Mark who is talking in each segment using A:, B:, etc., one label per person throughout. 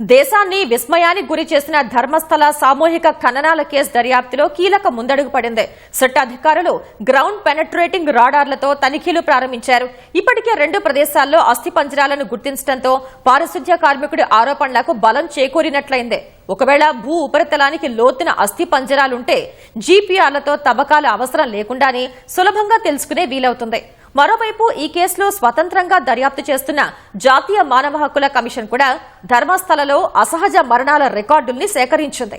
A: దేశాన్ని విస్మయానికి గురి చేసిన ధర్మస్థల సామూహిక ఖననాల కేసు దర్యాప్తులో కీలక ముందడుగు పడింది. సిట్ అధికారులు గ్రౌండ్ పెనట్రేటింగ్ రాడార్లతో తనిఖీలు ప్రారంభించారు. ఇప్పటికే రెండు ప్రదేశాల్లో అస్థిపంజరాలను గుర్తించడంతో పారిశుద్ధ్య కార్మికుడి ఆరోపణలకు బలం చేకూరినట్లయింది. ఒకవేళ భూ ఉపరితలానికి లోతున అస్థి పంజరాలుంటే జీపీఆర్లతో తవ్వకాల అవసరం లేకుండానే సులభంగా తెలుసుకునే వీలవుతుంది. మరోవైపు ఈ కేసులో స్వతంత్రంగా దర్యాప్తు చేస్తున్న జాతీయ మానవ హక్కుల కమిషన్ కూడా ధర్మస్థలలో అసహజ మరణాల రికార్డుల్ని సేకరించింది.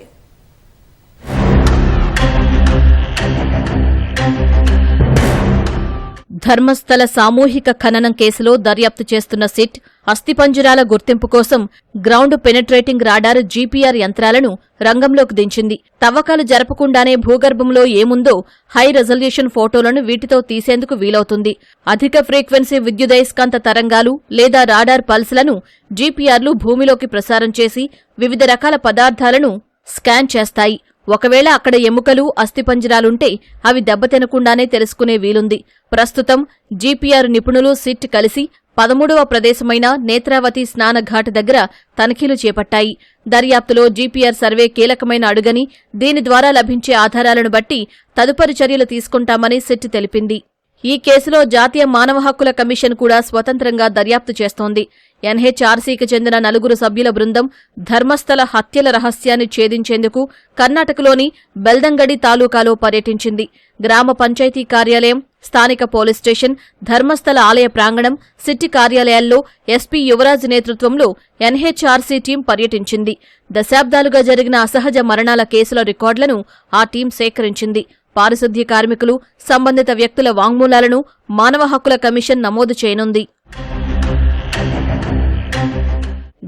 B: ధర్మస్థల సామూహిక ఖననం కేసులో దర్యాప్తు చేస్తున్న సిట్ అస్థిపంజరాల గుర్తింపు కోసం గ్రౌండ్ పెనట్రేటింగ్ రాడార్ జీపీఆర్ యంత్రాలను రంగంలోకి దించింది. తవ్వకాలు జరపకుండానే భూగర్భంలో ఏముందో హై రెజల్యూషన్ ఫోటోలను వీటితో తీసేందుకు వీలవుతుంది. అధిక ఫ్రీక్వెన్సీ విద్యుదయస్కాంత తరంగాలు లేదా రాడార్ పల్స్లను జీపీఆర్లు భూమిలోకి ప్రసారం చేసి వివిధ రకాల పదార్థాలను స్కాన్ చేస్తాయి. ఒకవేళ అక్కడ ఎముకలు అస్థిపంజరాలుంటే అవి దెబ్బతినకుండానే తెలుసుకునే వీలుంది. ప్రస్తుతం జీపీఆర్ నిపుణులు సిట్ కలిసి పదమూడవ ప్రదేశమైన నేత్రావతి స్నానఘాట్ దగ్గర తనిఖీలు చేపట్టాయి. దర్యాప్తులో జీపీఆర్ సర్వే కీలకమైన అడుగని దీని ద్వారా లభించే ఆధారాలను బట్టి తదుపరి చర్యలు తీసుకుంటామని సిట్ తెలిపింది. ఈ కేసులో జాతీయ మానవ హక్కుల కమిషన్ కూడా స్వతంత్రంగా దర్యాప్తు చేస్తోంది. ఎన్హెచ్ఆర్సీకి చెందిన నలుగురు సభ్యుల బృందం ధర్మస్థల హత్యల రహస్యాన్ని ఛేదించేందుకు కర్ణాటకలోని బెల్దంగడి తాలూకాలో పర్యటించింది. గ్రామ పంచాయతీ కార్యాలయం స్థానిక పోలీస్ స్టేషన్ ధర్మస్థల ఆలయ ప్రాంగణం సిట్టి కార్యాలయాల్లో ఎస్పీ యువరాజ్ నేతృత్వంలో ఎన్హెచ్ఆర్సీ టీం పర్యటించింది. దశాబ్దాలుగా జరిగిన అసహజ మరణాల కేసుల రికార్డులను ఆ టీం సేకరించింది. పారిశుద్ధ్య కార్మికులు సంబంధిత వ్యక్తుల వాంగ్మూలాలను మానవ హక్కుల కమిషన్ నమోదు చేయనుంది.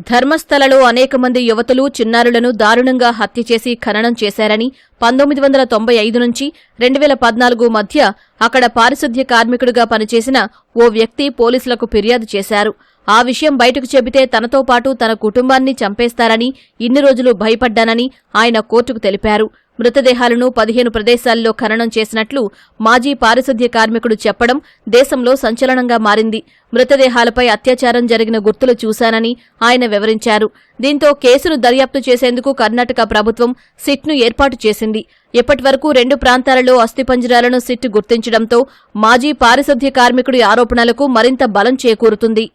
B: ధర్మస్థలలో అనేక మంది యువతులు చిన్నారులను దారుణంగా హత్య చేసి ఖననం చేశారని పంతొమ్మిది వందల తొంభై ఐదు నుంచి రెండు వేల పద్నాలుగు మధ్య అక్కడ పారిశుద్ధ్య కార్మికుడిగా పనిచేసిన ఓ వ్యక్తి పోలీసులకు ఫిర్యాదు చేశారు. ఆ విషయం బయటకు చెబితే తనతో పాటు తన కుటుంబాన్ని చంపేస్తారని ఇన్ని రోజులు భయపడ్డానని ఆయన కోర్టుకు తెలిపారు. మృతదేహాలను పదిహేను ప్రదేశాల్లో ఖననం చేసినట్లు మాజీ పారిశుద్ధ్య కార్మికుడు చెప్పడం దేశంలో సంచలనంగా మారింది. మృతదేహాలపై అత్యాచారం జరిగిన గుర్తులు చూశానని ఆయన వివరించారు. దీంతో కేసును దర్యాప్తు చేసేందుకు కర్ణాటక ప్రభుత్వం సిట్ను ఏర్పాటు చేసింది. ఇప్పటివరకు రెండు ప్రాంతాలలో అస్థిపంజరాలను సిట్ గుర్తించడంతో మాజీ పారిశుద్ధ్య కార్మికుడి ఆరోపణలకు మరింత బలం చేకూరుతుంది.